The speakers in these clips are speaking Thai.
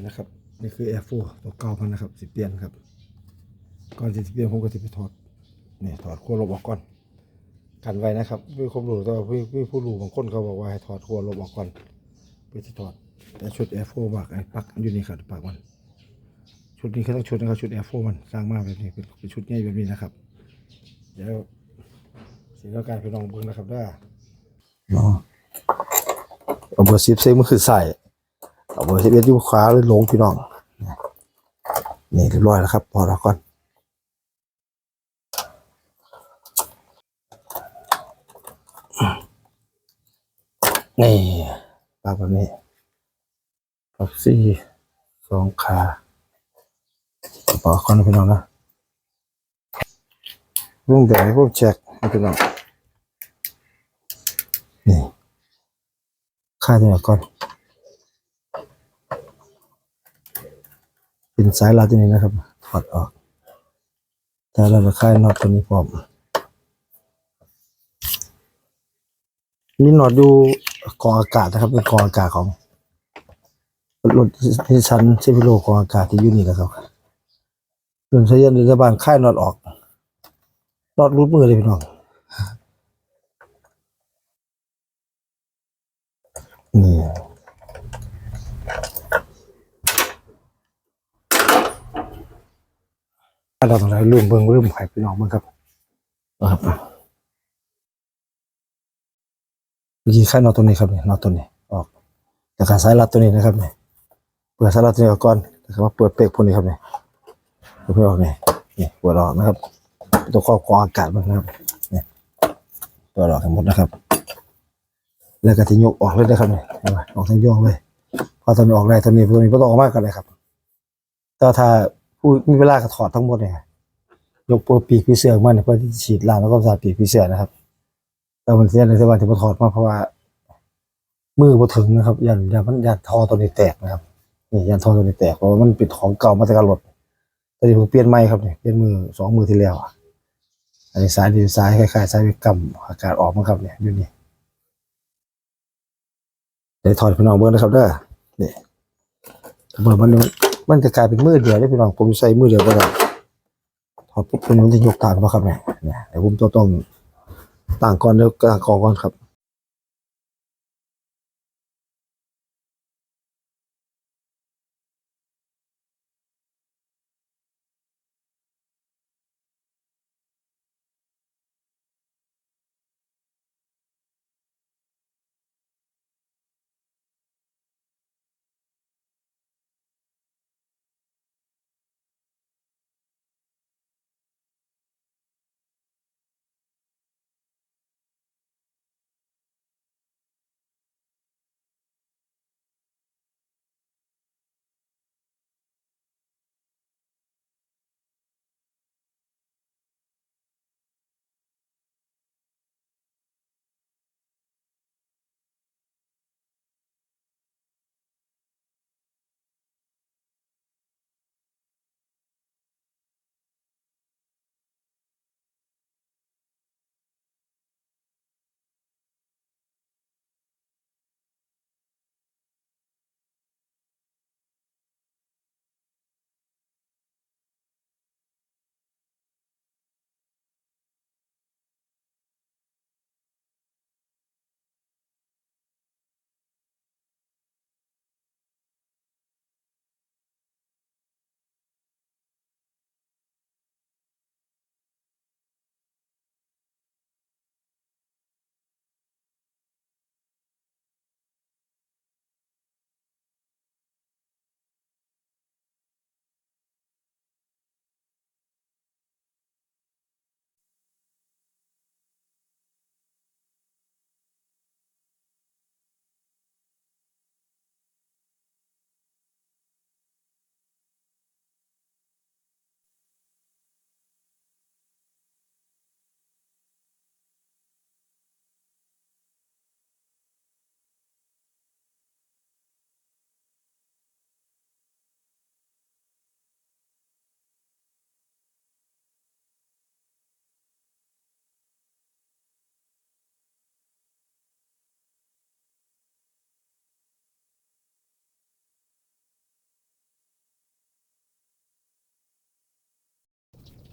นี่นะครับ นี่คือ Air 4ตัวเก่ามันนะครับสิเปลี่ยนครับ ก่อนสิเปลี่ยนผมก็จะไปถอดนี่ถอดขั้วลบออกก่อน กันไว้นะครับมีความรู้แต่ว่าพี่พี่ผู้รู้บางคนเขาบอกว่าให้ถอดขั้วลบออกก่อนเพื่อที่ถอด แต่ชุด Air 4มากไอ้ปักอยู่นี่ครับปักมัน ชุดนี้เขาต้องชุดนะครับชุด Air 4มันสร้างมาแบบนี้เป็นเป็นชุดใหญ่แบบนี้นะครับ เดี๋ยวสีแล้วการไปลองเบิ่งนะครับได้เนาะเอาเบอร์สิบเซมันคือใส่ เอาเบอร์สิบเอ็ดอยู่ขวาเลยลงพี่น้องนี่เรียบร้อยแล้วครับ พอแล้วก่อนนี่ปากแบบนี้ปักซี่สองขาปอกก่อนพี่น้องนะรุ่งแต่ให้พวกแจ็คพี่น้องนี่ค่าตัวก่อน เป็นสายรัดตัวนี้นะครับ ถอดออกแต่เราจะค่ายน็อตตัวนี้พร้อมนี่น็อตดูกองอากาศนะครับเป็นกองอากาศของรถที่ชั้นเซฟิโลกองอากาศที่อยู่นี่นะครับส่วนสายยันรัฐบาลค่ายน็อตออกน็อตรูดมือเลยพี่น้องนี่ เราต้องได้ลืมเบิ่งลืมไข่พี่น้องเบิ่งครับนะครับเมื่อกี้ค่ายน็อตตัวนี้ครับเนี่ยน็อตตัวนี้ออกจากการสายรัดตัวนี้นะครับเนี่ยเปิดสายรัดตัวนี้ออกก่อนนะครับว่าเปิดเปรกพวกนี้ครับเนี่ยเปิดไม่ออกเนี่ยนี่เปิดออกนะครับ ตัวครอบกรองอากาศมันนะครับเนี่ยเปิดออกทั้งหมดนะครับ แล้วก็จะยกออกเลยนะครับเนี่ยเห็นไหมออกทั้งย่องเลยพอตัวนี้ออกได้ตัวนี้ตัวนี้ก็ต้องออกมากกันเลยครับแต่ถ้า ผู้มีเวลาก็ถอดทั้งหมดเนี่ยยกตัวปีกพีเสือมาเนี่ยเพื่อที่จะฉีดล้างแล้วก็สาดปีกพีเสือนะครับ แต่มันเสียในสบายที่พอถอดมาเพราะว่า มือพอถึงนะครับ ยันยันมันยันทอตัวนี้แตกนะครับนี่ยันทอตัวนี้แตกเพราะมันป็นของเก่ามาจาการรถตอนนี้ผมเปลี่ยนใหม่ครับเนี่ยเปลี่ยนมือสองมือที่แล้วอะอันนี้สายดีสายคล้ายๆสายกำอากาศออกมาครับเนี่ยอยู่นี่เดี๋ยวถอดพี่น้องเบิ้งนะครับเด้อนี่เบิ้งมัน มันจะกลายเป็นมือเดียวได้พี่น้องผมใส่มือเดียวก็ได้ถอดปุ๊บมันจะยกตามมาครับเนี่ยเนี่ยเดี๋ยวผมต้องต้องต่างก่อนเดี๋ยวต่างกองก่อนครับ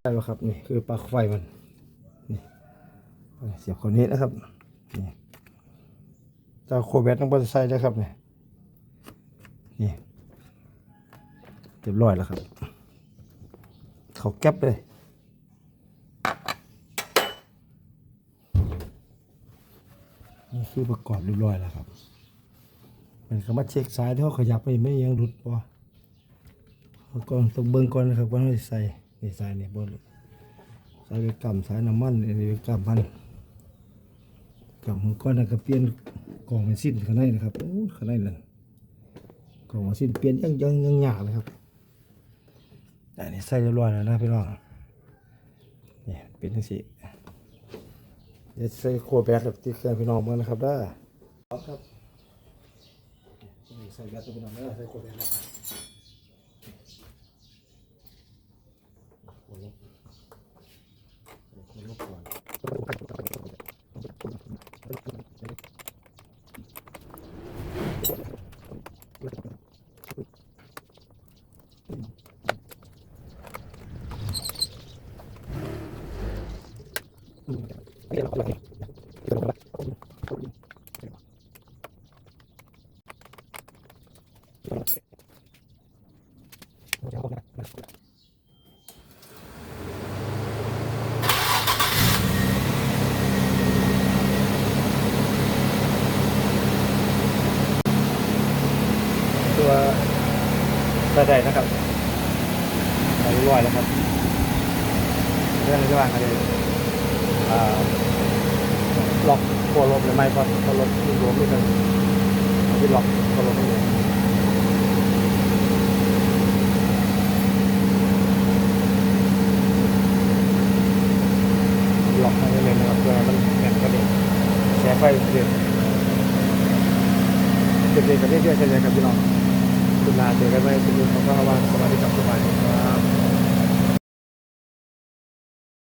ได้แล้วครับนี่คือปลั๊กไฟมันนี่เสียบคนนี้นะครับนี่จ้าโคเบตต้องบนใส่ด้วยครับนี่นี่ เรียบร้อยแล้วครับ เขาแก๊บเลยนี่คือประกอบเรียบร้อยแล้วครับ มันก็มาเช็คสายที่เขาขยับไปไม่ยังหลุดปะก่อนต้องเบิ่งก่อนนะครับว่าเราจะใส่นี่ใสายนี่บนสายไปกำสายน้ำมันนนี้ไปกำมันกำของก้อนนะก็เปลี่ยนกล่องเป็นสิ้นข้างในนะครับโอ้ข้างในนั่นกล่องเป็นสิ้นเปลี่ยนยังยังยังหยาเลยครับ อันนี้ใส่เรียบร้อยแล้วนะพี่น้องนี่เป็นจังสี่เดี๋ยวใส่โคแบตกับที่เครื่องพี่น้องเมื่อนะครับได้อครับใส่แบตตัวพี่น้องเด้อใส่โคแบตแล้ว ตัวใส่ได้นะครับใส่เรียบร้อยแล้วครับเรื่องที่ว่าเขาจะอ่า ล็อกตัวลมหรือไม่ก็ตัวลมที่รวมด้วยกันที่ล็อกตัวลมนี่ล็อกให้เลยนะครับเพื่อมันแน่นกว่านี้แชร์ไฟเรื่อยๆเรื่อยๆกันเรื่อยๆใช่ไหมครับพี่น้องคุณลาเจอกันไหมคุณลุงเขาก็ระวังสวัสดีครับสบายครับ